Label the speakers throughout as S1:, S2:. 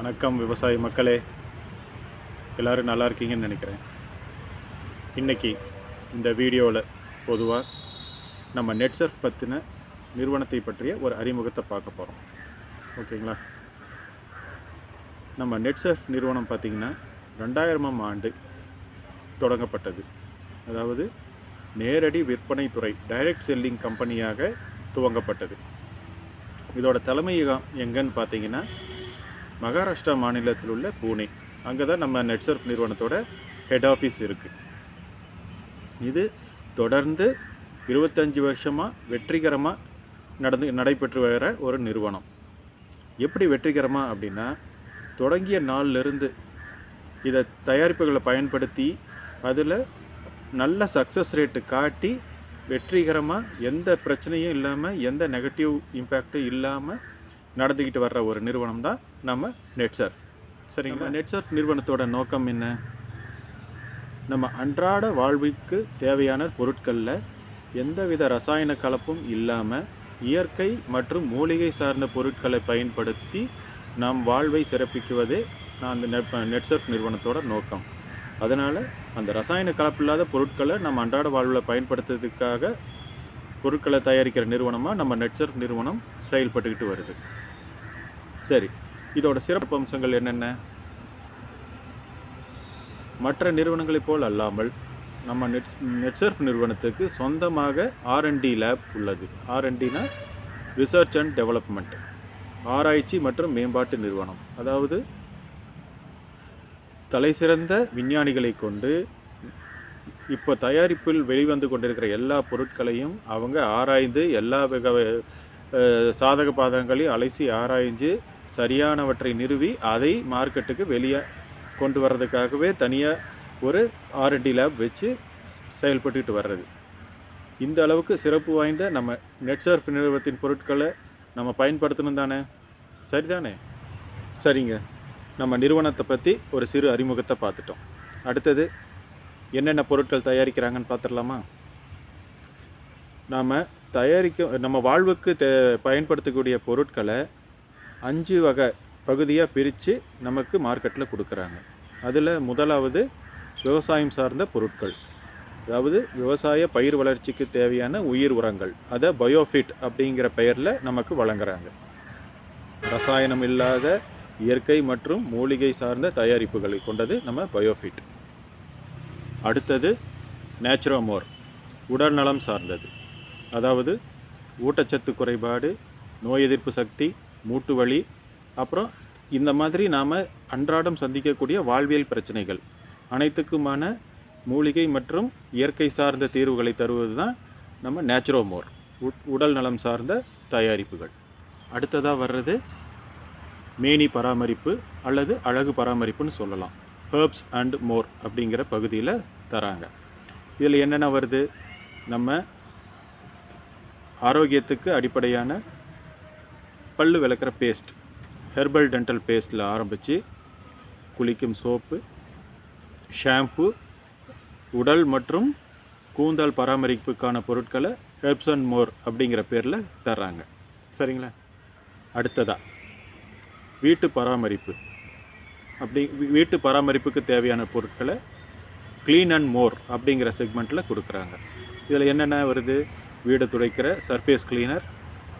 S1: வணக்கம் விவசாய மக்களே. எல்லோரும் நல்லா இருக்கீங்கன்னு நினைக்கிறேன். இன்றைக்கி இந்த வீடியோவில் பொதுவாக நம்ம நெட்சர்ஃப் பற்றின நிறுவனத்தை பற்றிய ஒரு அறிமுகத்தை பார்க்க போகிறோம் ஓகேங்களா? நம்ம நெட்சர்ஃப் நிறுவனம் பார்த்திங்கன்னா ரெண்டாயிரமாம் ஆண்டு தொடங்கப்பட்டது. அதாவது நேரடி விற்பனை துறை டைரக்ட் செல்லிங் கம்பெனியாக துவங்கப்பட்டது. இதோட தலைமையகம் எங்கன்னு பார்த்தீங்கன்னா மகாராஷ்டிரா மாநிலத்தில் உள்ள பூனே. அங்கே தான் நம்ம நெட்சர்ஃப் நிறுவனத்தோட ஹெட் ஆஃபீஸ் இருக்குது இது தொடர்ந்து இருபத்தஞ்சி வருஷமாக வெற்றிகரமாக நடந்து நடைபெற்று வர ஒரு நிறுவனம். எப்படி வெற்றிகரமாக அப்படின்னா தொடங்கிய நாள்லேருந்து இதை தயாரிப்புகளை பயன்படுத்தி அதில் நல்ல சக்ஸஸ் ரேட்டு காட்டி வெற்றிகரமாக எந்த பிரச்சனையும் இல்லாமல் எந்த நெகட்டிவ் இம்பேக்டும் இல்லாமல் நடந்துக்கிட்டு வர்ற ஒரு நிறுவனம் தான் நம்ம நெட்சர்ஃப் சரிங்களா நெட்சர்ஃப் நிறுவனத்தோட நோக்கம் என்ன? நம்ம அன்றாட வாழ்வுக்கு தேவையான பொருட்களில் எந்தவித ரசாயன கலப்பும் இல்லாமல் இயற்கை மற்றும் மூலிகை சார்ந்த பொருட்களை பயன்படுத்தி நம் வாழ்வை சிறப்பிக்குவதே நான் அந்த நெட் நெட்சர்ஃப் நிறுவனத்தோட நோக்கம். அதனால் அந்த ரசாயன கலப்பில்லாத பொருட்களை நம்ம அன்றாட வாழ்வில் பயன்படுத்துறதுக்காக பொருட்களை தயாரிக்கிற நிறுவனமாக நம்ம நெட்சர்ஃப் நிறுவனம் செயல்பட்டுக்கிட்டு வருது. சரி. இதோட சிறப்பு அம்சங்கள் என்னென்ன? மற்ற நிறுவனங்களைப் போல் அல்லாமல் நம்ம நெட் நெட்சர்ஃப் நிறுவனத்துக்கு சொந்தமாக ஆர்என்டி லேப் உள்ளது. ஆர்என்டினா ரிசர்ச் அண்ட் டெவலப்மெண்ட் ஆராய்ச்சி மற்றும் மேம்பாட்டு நிறுவனம். அதாவது தலைசிறந்த விஞ்ஞானிகளை கொண்டு இப்போ தயாரிப்பில் வெளிவந்து கொண்டிருக்கிற எல்லா பொருட்களையும் அவங்க ஆராய்ந்து எல்லா வகை சாதக பாதகங்களை அலைசி ஆராய்ஞ்சு சரியானவற்றை நிறுவி அதை மார்க்கெட்டுக்கு வெளியே கொண்டு வர்றதுக்காகவே தனியாக ஒரு ஆர்என்டி லேப் வச்சு செயல்பட்டுக்கிட்டு வர்றது. இந்த அளவுக்கு சிறப்பு வாய்ந்த நம்ம நெட்சர்ஃப் நிறுவனத்தின் பொருட்களை நம்ம பயன்படுத்தணும் தானே? சரிதானே? சரிங்க. நம்ம நிறுவனத்தை பற்றி ஒரு சிறு அறிமுகத்தை பார்த்துட்டோம். அடுத்தது என்னென்ன பொருட்கள் தயாரிக்கிறாங்கன்னு பார்த்துடலாமா? நாம் தயாரிக்க நம்ம வாழ்வுக்கு தே பயன்படுத்தக்கூடிய பொருட்களை அஞ்சு வகை பகுதியாக பிரித்து நமக்கு மார்க்கெட்டில் கொடுக்குறாங்க. அதில் முதலாவது விவசாயம் சார்ந்த பொருட்கள். அதாவது விவசாய பயிர் வளர்ச்சிக்கு தேவையான உயிர் உரங்கள். அதை பயோஃபிட் அப்படிங்கிற பெயரில் நமக்கு வழங்குறாங்க. ரசாயனம் இல்லாத இயற்கை மற்றும் மூலிகை சார்ந்த தயாரிப்புகளை கொண்டது நம்ம பயோஃபிட் அடுத்தது நேச்சுரோமோர் உடல்நலம் சார்ந்தது. அதாவது ஊட்டச்சத்து குறைபாடு நோய் எதிர்ப்பு சக்தி மூட்டு வலி அப்புறம் இந்த மாதிரி நாம் அன்றாடம் சந்திக்கக்கூடிய வாழ்வியல் பிரச்சனைகள். அனைத்துக்குமான மூலிகை மற்றும் இயற்கை சார்ந்த தீர்வுகளை தருவது தான் நம்ம நேச்சுரோமோர் உட்- உடல் நலம் சார்ந்த தயாரிப்புகள். அடுத்ததாக வர்றது மேனி பராமரிப்பு அல்லது அழகு பராமரிப்புன்னு சொல்லலாம். ஹெர்ப்ஸ் அண்ட் மோர் அப்படிங்கிற பகுதியில் தராங்க. இதில் என்னென்ன வருது? நம்ம ஆரோக்கியத்துக்கு அடிப்படையான பல்லு விளக்குற பேஸ்ட் ஹெர்பல் டென்டல் பேஸ்ட்டில் ஆரம்பித்து குளிக்கும் சோப்பு ஷாம்பு உடல் மற்றும் கூந்தல் பராமரிப்புக்கான பொருட்களை ஹெர்ப்ஸ் அண்ட் மோர் அப்படிங்கிற பேரில் தர்றாங்க. சரிங்களா? அடுத்ததாக வீட்டு பராமரிப்பு. அப்படி வீட்டு பராமரிப்புக்கு தேவையான பொருட்களை க்ளீன் அண்ட் மோர் அப்படிங்கிற செக்மெண்ட்டில் கொடுக்குறாங்க. இதில் என்னென்ன வருது? வீடு துடைக்கிற சர்ஃபேஸ் கிளீனர்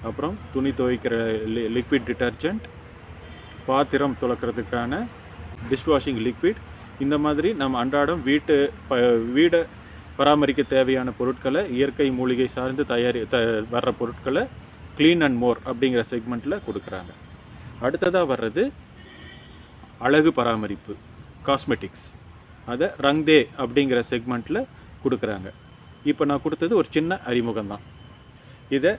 S1: அப்புறம் துணி துவைக்கிற லி லிக்விட் டிட்டர்ஜென்ட் பாத்திரம் துளக்கிறதுக்கான டிஷ்வாஷிங் லிக்விட் இந்த மாதிரி நம்ம அன்றாடம் வீட்டு ப வீடை பராமரிக்க தேவையான பொருட்களை இயற்கை மூலிகை சார்ந்து தயாரி த வர்ற பொருட்களை க்ளீன் அண்ட் மோர் அப்படிங்கிற செக்மெண்ட்டில் கொடுக்குறாங்க. அடுத்ததாக வர்றது அழகு பராமரிப்பு காஸ்மெட்டிக்ஸ் அதை ரங்தே அப்படிங்கிற செக்மெண்ட்டில் கொடுக்குறாங்க. இப்போ நான் கொடுத்தது ஒரு சின்ன அறிமுகம் தான் இதை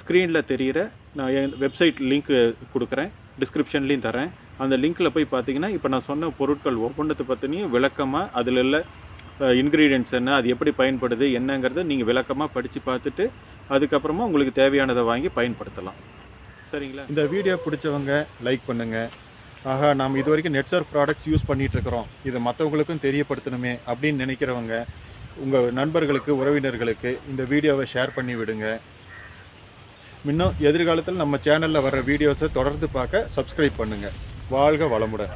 S1: ஸ்க்ரீனில் தெரிகிற நான் என் வெப்சைட் லிங்க்கு கொடுக்குறேன் டிஸ்கிரிப்ஷன்லேயும் தரேன் அந்த லிங்க்கில் போய் பார்த்தீங்கன்னா இப்போ நான் சொன்ன பொருட்கள் ஒவ்வொன்றத்தை பற்றினையும் விளக்கமாக அதில் உள்ள இன்க்ரீடியன்ட்ஸ் என்ன அது எப்படி பயன்படுது என்னங்கிறத நீங்கள் விளக்கமாக படித்து பார்த்துட்டு அதுக்கப்புறமா உங்களுக்கு தேவையானதை வாங்கி பயன்படுத்தலாம். சரிங்களா? இந்த வீடியோ பிடிச்சவங்க லைக் பண்ணுங்கள் ஆகா நாம் இது வரைக்கும் நெட்சர்ஃப் ப்ராடக்ட்ஸ் யூஸ் பண்ணிகிட்ருக்குறோம் இருக்கிறோம் இதை மற்றவங்களுக்கும் தெரியப்படுத்தணுமே அப்படின்னு நினைக்கிறவங்க உங்கள் நண்பர்களுக்கு உறவினர்களுக்கு இந்த வீடியோவை ஷேர் பண்ணி விடுங்க. இன்னும் எதிர்காலத்தில் நம்ம சேனலில் வர வீடியோஸை தொடர்ந்து பார்க்க சப்ஸ்கிரைப் பண்ணுங்கள் வாழ்க வளமுடன்.